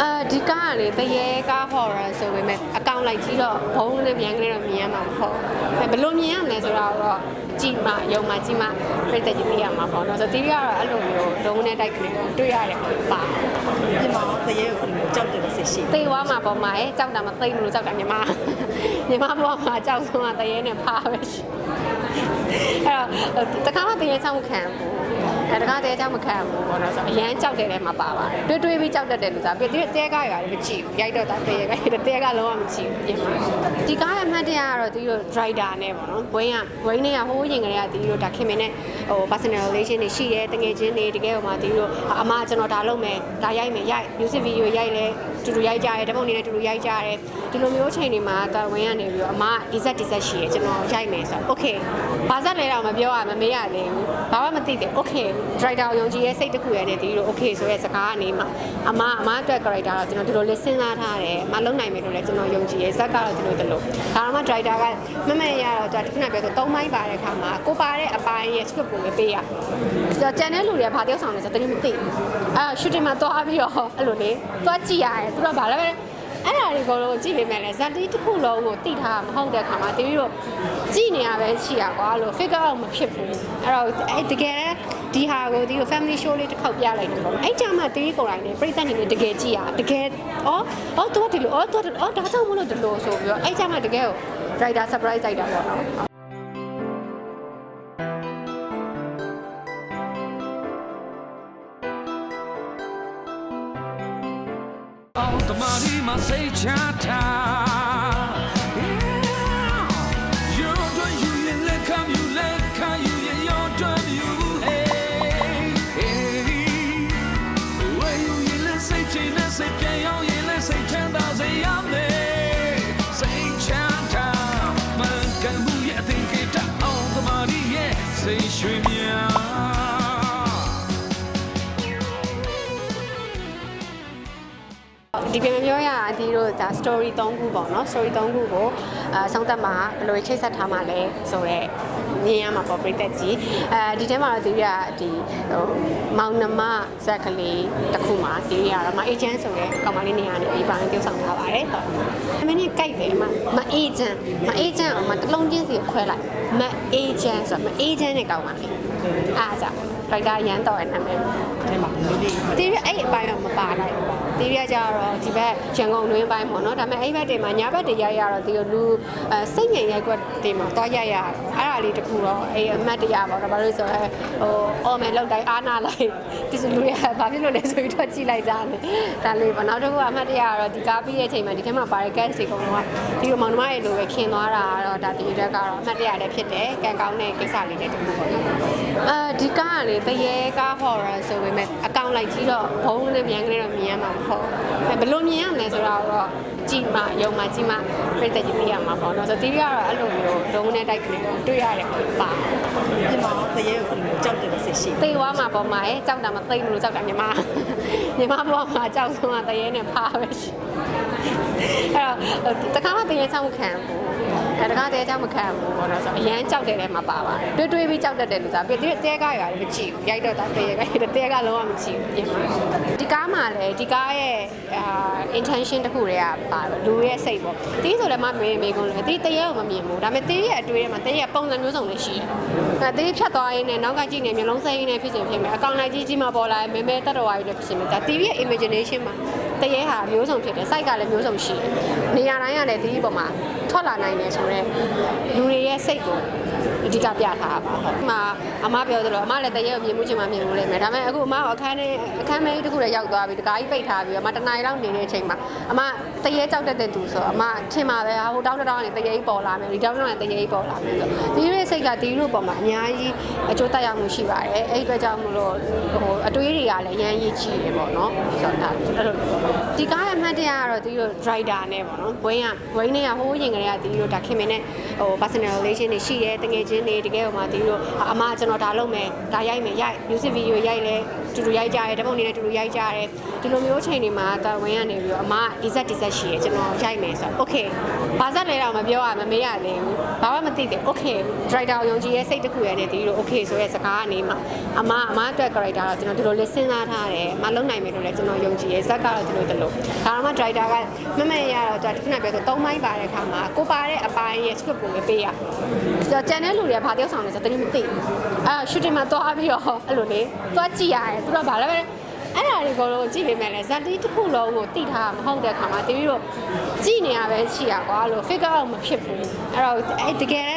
အာဒီကားကလေတရေကား horror ဆိုပေမဲ့အကောင်လိုက်ကြီးတော့ဘုံနဲ့မြန်ကလေးတော့မြင်ရမှာမဟုတ်ဘူးဘယ်လိုမြင်ရမလဲဆိုတော့တော့ကြည်မှယုံမှကြည်မှပြည့်တဲ့ကြီးသိရမှာပေါ့နော်ဆိုတော့တီးရကတော့အဲ့လိုမျိုးဒုံနဲ့တိုက်ကလေးကိုတွေ့ရတယ်ပါဒီမှာတရေကိုကြောက်တယ်စိတ်ရှိသိသွားမှာပေါ့မှာရဲ့ကြောက်တာမသိဘူးလို့ကြောက်တာညီမညီမဘဝမှာကြောက်ဆုံးကတရေနဲ့ဖားပဲရှိအဲ့တော့တခါမှတရေချောင်းခံဘူး အဲတခါတရေချောင်းမခံဘူးပေါ့နော်ဆိုတော့အရန်ကြောက်တယ်လည်းမပါပါတယ်တွေးတွေးပြီးကြောက်တတ်တယ်လို့ဆိုတာပြီးတော့တဲကားရတယ်မကြည့်ဘူးရိုက်တော့တာတရေကတဲကလုံးဝမကြည့်ဘူးပြင်မှာဒီကားရဲ့အမှတ်တရကတော့သူတို့ driver နဲ့ပေါ့နော်ဝင်းကဝင်းနေကဟိုးရင်ကလေးကသူတို့ဒါခင်မင်းနဲ့ဟို personal relation တွေရှိရဲတကယ်ချင်းတွေတကယ်ဟိုမှာသူတို့အမကျွန်တော်ဒါလုပ်မယ်ဒါရိုက်မယ်ရိုက် music video ရိုက်လဲတူတူရိုက်ကြရဲဓာတ်ပုံတွေနဲ့တူတူရိုက်ကြရဲဒီလိုမျိုးချိန်တွေမှာတာဝန်ကနေပြီးတော့အမဒီဇက်ဒီဇက်ရှိရဲကျွန်တော်ရိုက်မယ်ဆိုတော့ okay ဘာဇက်လဲတော့မပြောရမမေးရသေးဘူးဘာမှမသိသေး okay driver ကိုယုံကြည်ရဲ့စိတ်တစ်ခုရဲ့နဲ့ဒီလို okay ဆိုရဲစကားကနေမှအမအမအတွက် character တော့ကျွန်တော်ဒီလိုလေးစဉ်းစားထားတယ်အမလုံနိုင်မယ်လို့လည်းကျွန်တော်ယုံကြည်ရဲ့ဇက်ကတော့ဒီလိုဒီလိုဒါမှ driver ကမမရတော့သူကခုနပြောဆို၃ပိုင်းပါတဲ့အခါမှာကိုပါတဲ့အပိုင်းရဲ့ script ကိုပဲပေးရကျွန်တော်ကျန်တဲ့လူတွေကဘာတယောက်ဆောင်လဲဆိုတော့တကယ်မသိဘူးအဲ shooting မှာသွားပြီးတော့အဲ့လိုလေသွားကြည့်ရတယ်သူကဘာလဲပဲအဲ့ဒါတွေကတော့ကြည့်ပေမဲ့လည်းဇက်တီတစ်ခုလုံးကိုတိထားမဟုတ်တဲ့ခါမှာတကယ်တော့ကြည့်နေရပဲရှိရကွာလို့ figure out မဖြစ်ဘူးအဲ့တော့အဲ့တကယ်ဒီဟာကိုဒီကို family show လေးတစ်ခေါက်ပြလိုက်တယ်ပေါ့အဲ့ကြမှာတီးကိုယ်တိုင်နေပြိဿနေနေတကယ်ကြည့်ရတကယ်ဩဩသူကဒီလိုဩသူကဩဒါကြောင့်မလို့ဒီလိုဆိုပြီးတော့အဲ့ကြမှာတကယ်ကို writer surprise လိုက်တာပေါ့နော် အောင်တမာဒီမှာစိတ်ချတာ You don't you let come you let come you you don't you hey ဒီပြင်ပြောရအတီးတို့ဒါ story 3ခုပေါ့နော် story 3ခုကိုအဲဆောင်းသက်မှာဘယ်လိုချိတ်ဆက်ထားမှလဲဆိုတော့မြင်ရမှာပေါ့ပြိသက်ကြီးအဲဒီထဲမှာတော့ဒီကဒီဟိုမောင်နှမဇက်ကလေးတစ်ခုမှာဒီရတော့မအေဂျင့်ဆိုတဲ့ကောင်မလေးနေရာနေပြီးပါရင်ပြုဆောင်ထားပါတယ်ဟုတ်အမင်းကြီးကြိုက်တယ်မမအေဂျင့်မအေဂျင့်အောင်မတစ်လုံးချင်းစီကိုခွဲလိုက်မအေဂျင့်ဆိုတော့မအေဂျင့်နဲ့ကောင်မလေးအားကြောင့်ဖိုက်တာရန်တော်ရဲ့နာမည်အဲမှာလေးလေးတီးရအဲ့အပိုင်းတော့မပါလိုက်ဘူး တီးရကြတော့ဒီဘက်ရန်ကုန်တွင်းပိုင်းပေါ့နော်ဒါပေမဲ့အဲ့ဘက်တွေမှာညာဘက်တွေရိုက်ရတော့ဒီလိုလူအဲစိတ်ငြိမ်ရိုက်ကွက်တွေမှာတွားရိုက်ရအဲ့ဒါလေးတခုတော့အဲ့အမတ်တရားပေါ့နော်ဘာလို့လဲဆိုတော့ဟိုအော်မယ်လောက်တိုင်းအားနာလိုက်ဒီစလူရဘာဖြစ်လို့လဲဆိုပြီးတော့ကြည့်လိုက်ကြတယ်ဒါလေးပေါ့နောက်တစ်ခုကအမတ်တရားကတော့ဒီကားပြီးတဲ့အချိန်မှာဒီထဲမှာပါတဲ့ gas တွေကုန်တော့ဒီလိုမောင်နှမရဲ့လိုပဲခင်သွားတာတော့ဒါတီးရက်ကတော့အမတ်တရားလည်းဖြစ်တယ်ကံကောင်းတဲ့ကိစ္စလေးလည်းတခုပေါ့နော်အဲဒီကားကလေတရေကား horror ဆိုပေမဲ့အကော င်လိုက်ကြီးတော့ဘုံနဲ့မြန်ကလေးတော့မြင်ရမှာမဟုတ်ဘူးဘယ်လိုမြင်ရမလဲဆိုတော့ကြည်မှယုံမှကြည်မှပြည့်တဲ့ကြီးသိရမှာပေါ့နော်ဆိုတော့တီးရကတော့အဲ့လိုမျိုးဒုံနဲ့တိုက်ကလေးကိုတွေ့ရတယ်ပါဒီမှာတရေကိုကြောက်တယ်စိတ်ရှိသိသွားမှာပေါ့မှာရဲ့ကြောက်တာမသိဘူးလို့ကြောက်တာညီမညီမဘဝမှာကြောက်ဆုံးကတရေနဲ့ဖားပဲရှိအဲ့တော့တခါမှတရေချောင်းမခံဘူး အဲတခါတရေချောင်းမခံဘူးပေါ့နော်ဆိုတော့အရန်ကြောက်တယ်လည်းမပါပါတယ်တွေးတွေးပြီးကြောက်တတ်တယ်လို့ဆိုတာပြီးတော့တဲကားရတယ်မကြည့်ဘူးရိုက်တော့တာတရေကတဲကားလုံးဝမကြည့်ဘူးပြင်မှာဒီကားမှာလည်းဒီကားရဲ့အာ intention တစ်ခုတည်းကပါလူရဲ့စိတ်ပေါ့တီးဆိုလည်းမမေးမေးကုန်တယ်တီးတရေကိုမမြင်ဘူးဒါပေမဲ့တီးရဲ့အတွေ့အထဲမှာတရေပုံစံမျိုးစုံလည်းရှိတယ်အဲတီးဖြတ်သွားရင်းနဲ့နောက်ကကြည့်နေမျိုးလုံးစိမ်းနဲ့ဖြစ်ချင်ဖြစ်မယ်အကောင်လိုက်ကြီးကြီးမှပေါ်လာမဲမဲတက်တော်ဝါကြီးလည်းဖြစ်ချင်မယ်ဒါတီးရဲ့ imagination မှာ တရေဟာမျိုးစုံဖြစ်တယ် site ကလည်းမျိုးစုံရှိတယ်နေရာတိုင်းကလည်းတီးပေါ်မှာထွက်လာနိုင်တယ်ဆိုတော့လူတွေရဲ့စိတ်ကို အဓိကပြထားတာပါဟုတ်ဒီမှာအမပြောသလိုအမလည်းတရေကိုမြင်မှုချင်းမှမြင်လို့လိမ့်မယ်ဒါပေမဲ့အခုအမကအခန်းထဲအခန်းမေးတစ်ခုလည်းရောက်သွားပြီတကားကြီးပိတ်ထားပြီးတော့အမတနားရီလောက်နေတဲ့အချိန်မှာအမတရေကြောက်တတ်တဲ့သူဆိုတော့အမထင်ပါပဲဟာဟိုတောင်းတောင်းနေတရေကြီးပေါ်လာမယ်ဒီတောင်းတောင်းနေတရေကြီးပေါ်လာမယ်ဆိုဒီရဲ့စိတ်ကဒီလိုပေါ်မှာအများကြီးအကျိုးသက်ရောက်မှုရှိပါတယ်အဲ့ဒီအတွက်ကြောင့်မလို့ဟိုအတွေးတွေကလည်းရမ်းရေးကြည့်တယ်ပေါ့နော်ဆိုတော့ဒါအဲ့လိုဒီကားရဲ့အမှတ်တရကတော့ဒီလို driver နဲ့ပေါ့နော်ဝင်းကဝင်းနေကဟိုးရင်ကလေးကဒီလိုဒါခင်မင်းနဲ့ဟို personal relation တွေရှိရဲတကယ်ချင်းတွေတကယ်ဟိုမှာဒီလိုအမကျွန်တော်ဒါလုပ်မယ်ဒါရိုက်မယ်ရိုက် music video ရိုက်လဲတူတူရိုက်ကြတယ်ဓာတ်ပုံတွေနဲ့တူတူရိုက်ကြတယ်ဒီလိုမျိုးချိန်တွေမှာတာဝန်ကနေပြီးတော့အမဒီဇက်ဒီဇက်ရှိရကျွန်တော်ရိုက်မယ်ဆိုတော့ okay ဘာဇက်လဲတော့မပြောရမမေးရသေးဘူးဘာမှမသိသေး okay director ယုံကြည်ရဲ့စိတ်တစ်ခုရနဲ့ဒီလို okay ဆိုရဲစကားကနေမှအမအမအတွက် character တော့ကျွန်တော်ဒီလိုလေးစဉ်းစားထားတယ်အမလုံနိုင်မယ်လို့လည်းကျွန်တော်ယုံကြည်ရဲ့ဇက်ကတော့ဒီလိုဒီလိုဒါမှမ director ကမမရတော့သူကခုနပြောဆို၃ပိုင်းပါတဲ့အခါမှာကိုပါတဲ့အပိုင်းရဲ့ script ကိုပဲပေးရ ကျွန်တော်ကျန်တဲ့လူတွေကဘာတယောက်ဆောင်လဲဆိုတော့တတိမသိဘူးအဲ shooting မှာသွားပြီးတော့အဲ့လိုလေသွားကြည့်ရတယ်သူတို့ကဘာလဲပဲအဲ့ဒါတွေကတော့ကြည့်ပေမဲ့လည်းဇက်တီတစ်ခုလုံးကိုတိထားမဟုတ်တဲ့ခါမှာတပြီးတော့ကြည့်နေရပဲရှိရကွာလို့ figure out မဖြစ်ဘူးအဲ့တော့အဲ့တကယ်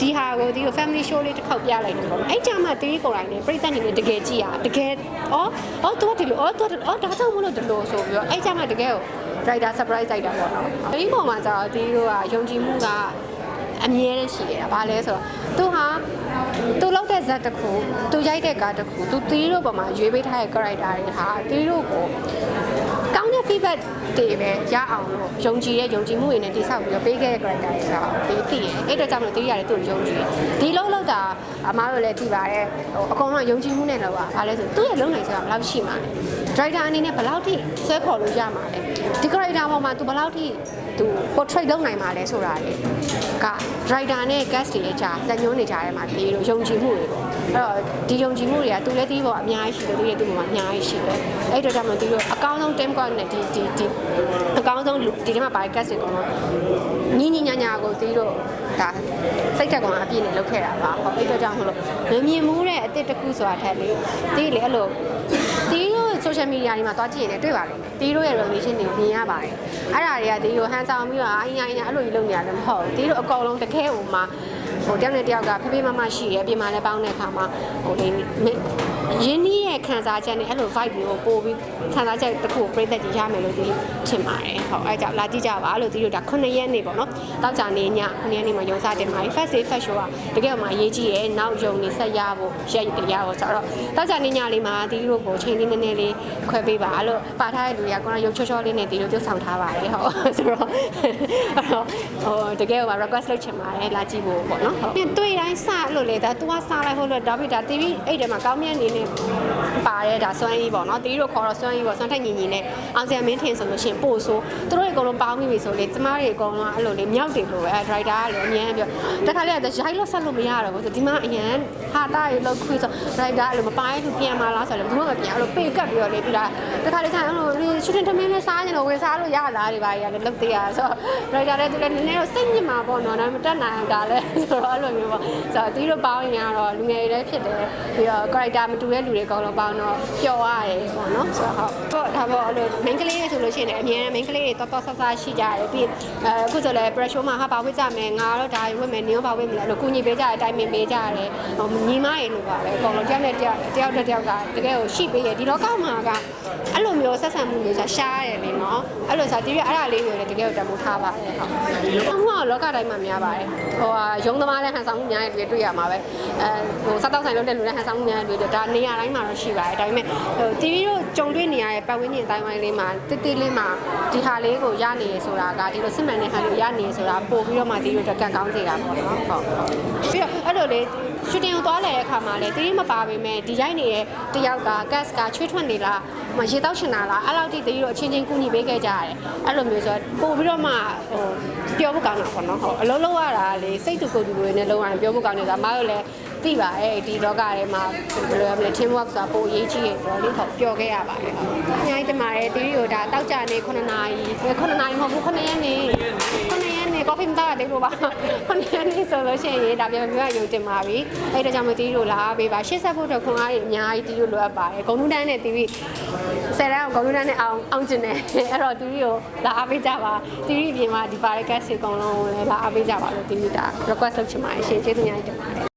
ဒီဟာကိုဒီကို family show လေးတစ်ခေါက်ပြလိုက်တယ်ပေါ့အဲ့ကြမှာတီးကိုယ်တိုင်နေပြိတ္တနေနဲ့တကယ်ကြည့်ရတကယ်အော်အော်သူကဒီလိုအော်သူကအော်ဒါကြောင့်မလို့ဒီလိုဆိုပြီးတော့အဲ့ကြမှာတကယ်ကို writer surprise လိုက်တာပေါ့နော်ဒီပုံမှာကျတော့တီးတို့ကယုံကြည်မှုက အမြဲတမ်းရှိနေတာဘာလဲဆိုတော့သူဟာသူလောက်တဲ့ဇက်တစ်ခုသူရိုက်တဲ့ကားတစ်ခုသူတီးတို့ပေါ်မှာရွေးပေးထားတဲ့ character တွေဟာတီးတို့ကို ကောင်းတဲ့ feedback တွေပဲရအောင်လို့ယုံကြည်ရဲ့ယုံကြည်မှုတွေနဲ့တိဆောက်ပြီးတော့ပေးခဲ့တဲ့ character တွေဆိုတော့ဒီသိရင်အဲ့တော့ကြောင့်မလို့တီးရတယ်သူ့ကိုယုံကြည်ဒီလုံးလောက်တာအမားတို့လည်းသိပါတယ်ဟိုအကုန်လုံးယုံကြည်မှုနဲ့လောက်ပါဘာလဲဆိုသူ့ရဲ့လုံးနိုင်ဆိုတာဘယ်လောက်ရှိမှာလဲ driver အနေနဲ့ဘယ်လောက်ထိဆွဲခေါ်လို့ရမှာလဲဒီ character ပေါ်မှာ तू ဘယ်လောက်ထိသူ portrait လုပ်နိုင်မှာလဲဆိုတာလေက driver နဲ့ guest တွေရဲ့ကြားဇာညွှန်းနေကြတဲ့မှာဒီလိုယုံကြည်မှုတွေပေါ့အဲ့တော့ဒီယုံကြည်မှုတွေကသူလည်းဒီပေါ်အများကြီးရှိတယ်သူရဲ့သူ့ပေါ်မှာအများကြီးရှိတယ်အဲ့တော့ကြောင့်မလို့ဒီလိုအကောင်းဆုံး team card နဲ့ဒီဒီဒီအကောင်းဆုံးလူဒီထဲမှာပါတဲ့ guest တွေကတော့ညီညီညာညာကိုဒီလိုဒါစိတ်ထက်ကောင်အပြည့်နဲ့လုပ်ခဲ့တာပါဟောအဲ့တော့ကြောင့်မလို့မမြင်မှုတဲ့အစ်စ်တစ်ခုဆိုတာထက်လေဒီလေအဲ့လိုဒီလို social media တွေမှာတွားကြည့်ရင်လည်းတွေ့ပါလိမ့်မယ်ဒီလိုရဲ့ relation တွေကိုမြင်ရပါတယ်အဲ့ဒါတွေကဒီလိုဟန်ဆောင်ပြီးတော့အင်းညာအင်းညာအဲ့လိုကြီးလုပ်နေရတယ်မဟုတ်ဘူးဒီလိုအကောင်လုံးတကယ်ဟိုမှာဟိုတယောက်နဲ့တယောက်ကဖေးဖေးမမရှိရဲ့အပြင်မှာလည်းပေါင်းတဲ့အခါမှာဟိုဒီ ရင်းနှီးရဲ့ခံစားချက်နဲ့အဲ့လို vibe မျိုးပို့ပြီးခံစားချက်တစ်ခုကိုပြည့်သက်ကြည့်ရမယ်လို့ဒီထင်ပါတယ်ဟုတ်အဲ့ကြောင့်လာကြည့်ကြပါလို့ဒီလိုဒါ9ရက်နေပေါ့နော်တောက်ကြနေည9ရက်နေမှာရုံစားတင်ပါ first day first show ကတကယ်မှအရေးကြီးရဲ့နောက်ယုံနေဆက်ရဖို့ရက်ရဖို့ဆိုတော့တောက်ကြနေညလေးမှာဒီလိုကိုချိန်လေးနည်းနည်းလေးခွဲပေးပါလို့ပါထားတဲ့လူတွေကကတော့ရုပ်ချောချောလေးနဲ့ဒီလိုပြုဆောင်ထားပါတယ်ဟုတ်ဆိုတော့အဲ့တော့ဟိုတကယ်က request လုပ်ချင်ပါတယ်လာကြည့်ဖို့ပေါ့နော်ဟုတ်တွေ့တိုင်းစလို့လေဒါ तू ကစားလိုက်ဟုတ်လို့ဒါပေမဲ့ဒါ TV အဲ့ထဲမှာကောင်းမြတ်အနေနဲ့ပါတယ်ဒါစွမ်းကြီးပေါ့နော်တီးတို့ခေါ်တော့စွမ်းကြီးပေါ့စွမ်းထက်ညီညီနဲ့အောင်စရာမင်းထင်ဆိုလို့ရှိရင်ပို့ဆိုသူတို့တွေအကုန်လုံးပေါင်းပြီးပြီဆိုလေကျမတွေအကုန်လုံးအဲ့လိုလေမြောက်တယ်လို့အဲ driver ကလည်းအများပြောတခါလေရိုက်လို့ဆက်လို့မရတော့ဘူးဆိုဒီမှာအရန်ဟာတာရေလောက်ခွေးဆို driver အဲ့လိုမပိုင်းလို့ပြန်มาလားဆိုတော့ဘူးမပြန်အဲ့လိုပေကပ်ပြီးတော့လေသူကတခါလေကျအဲ့လိုရှူတင်ထမင်းလေးစားရင်တော့ဝင်စားလို့ရလားတွေပါရလေလောက်သေးရဆိုတော့ driver လည်းသူလည်းနည်းနည်းတော့စိတ်ညစ်မှာပေါ့နော်ဒါပေမဲ့တက်နိုင်တာလည်းဆိုတော့အဲ့လိုမျိုးပေါ့ဆိုတော့တီးတို့ပေါင်းရင်ကတော့လူငယ်တွေလည်းဖြစ်တယ်ပြီးတော့ character မတူတဲ့လူတွေအကုန်လုံးပေါင်းတော့ပျော်ရတယ်ပေါ့နော်ဆိုတော့ဟုတ်ဒါပေါ့အဲ့လို main ကလေးတွေဆိုလို့ရှိရင်လည်းအများနဲ့ main ကလေးတွေတော်တော်ဆဆရှိကြတယ်ပြီးအဲအခုဆိုလည်း pressure မှာဟာပါဝစ်ကြမယ်ငါတော့ဒါဝစ်မယ်နင်းရောပါဝစ်မလဲအဲ့လိုကုညီပေးကြတယ်တိုင်ပင်ပေးကြတယ်ဟိုညီမတွေလို့ပါပဲအကုန်လုံးတယောက်နဲ့တယောက်တယောက်တစ်ယောက်ကတကယ်ကိုရှိပေးရဒီလောကမှာကအဲ့လိုမျိုးဆက်ဆံမှုမျိုးဆိုရှားရတယ်လေနော်အဲ့လိုဆိုတကယ်အဲ့ဒါလေးကိုလည်းတကယ်ကိုတမိုးထားပါတယ်ဟုတ်အမှုကလောကတိုင်းမှာများပါတယ်ဟိုဟာရုံးသမားလည်းဟန်ဆောင်မှုများတဲ့တွေတွေ့ရမှာပဲအဲဟိုစားတောက်ဆိုင်လုပ်တဲ့လူလည်းဟန်ဆောင်မှုများတဲ့တွေဒါနေရာတိုင်းမှာတော့ရှိပါတယ်ဒါပေမဲ့ဟိုတီဗီတို့ကြုံတွေ့နေရတဲ့ပတ်ဝန်းကျင်အတိုင်းဝိုင်းလေးမှာတိတိလေးမှာဒီဟာလေးကိုရနေရဆိုတာကဒီလိုစစ်မှန်တဲ့ဟာလေးရနေရဆိုတာပို့ပြီးတော့မှတီဗီတို့တကန်ကောင်းစေတာပေါ့နော်ဟုတ်ပြီးတော့အဲ့လိုလေရှူတင်ကိုသွားလာတဲ့အခါမှာလေတီဗီမပါပေမဲ့ဒီရိုက်နေတဲ့တယောက်က gas ကချွေးထွက်နေလားမရေတောက်ရှင်တာလားအဲ့လောက်ထိတီဗီတို့အချင်းချင်းကူညီပေးခဲ့ကြရတယ်အဲ့လိုမျိုးဆိုပို့ပြီးတော့မှဟိုပြောဖို့ကောင်းတာပေါ့နော်ဟုတ်အလုံးလုံးရတာလေစိတ်တူကိုယ်တူတွေနဲ့လုံးဝပြောဖို့ကောင်းတယ်ဆိုတာမအားလို့လည်း သိပါရဲ့ဒီလောကထဲမှာဘယ်လိုရမလဲ team work ဆိုတာပိုအရေးကြီးရဲ့ဆိုတော့လေးတော့ပျော်ခဲ့ရပါတယ်ဟုတ်အများကြီးတင်ပါတယ်တီဗီကိုဒါတောက်ကြနေ9နာရီ9နာရီမဟုတ်ဘူး9ရက်နေ9ရက်နေ coffee မတောက်ရသေးလို့ပါ9ရက်နေဆိုလို့ရှိရင်ဒါပြန်ပြန်ရုံတင်ပါပြီအဲ့ဒါကြောင့်မတီဗီကိုလာပေးပါရှေ့ဆက်ဖို့တော့ခွန်အားတွေအများကြီးတီဗီကိုလိုအပ်ပါတယ်ဂုံနူးတန်းနဲ့တီဗီဆယ်တန်းအောင်ဂုံနူးတန်းနဲ့အောင်အောင်ကျင်တယ်အဲ့တော့တီဗီကိုလာအားပေးကြပါတီဗီအပြင်မှာဒီပါရကတ်စီအကုန်လုံးလည်းလာအားပေးကြပါလို့တီဗီဒါ request လုပ်ချင်ပါတယ်ရှင်ကျေးဇူးများတင်ပါတယ်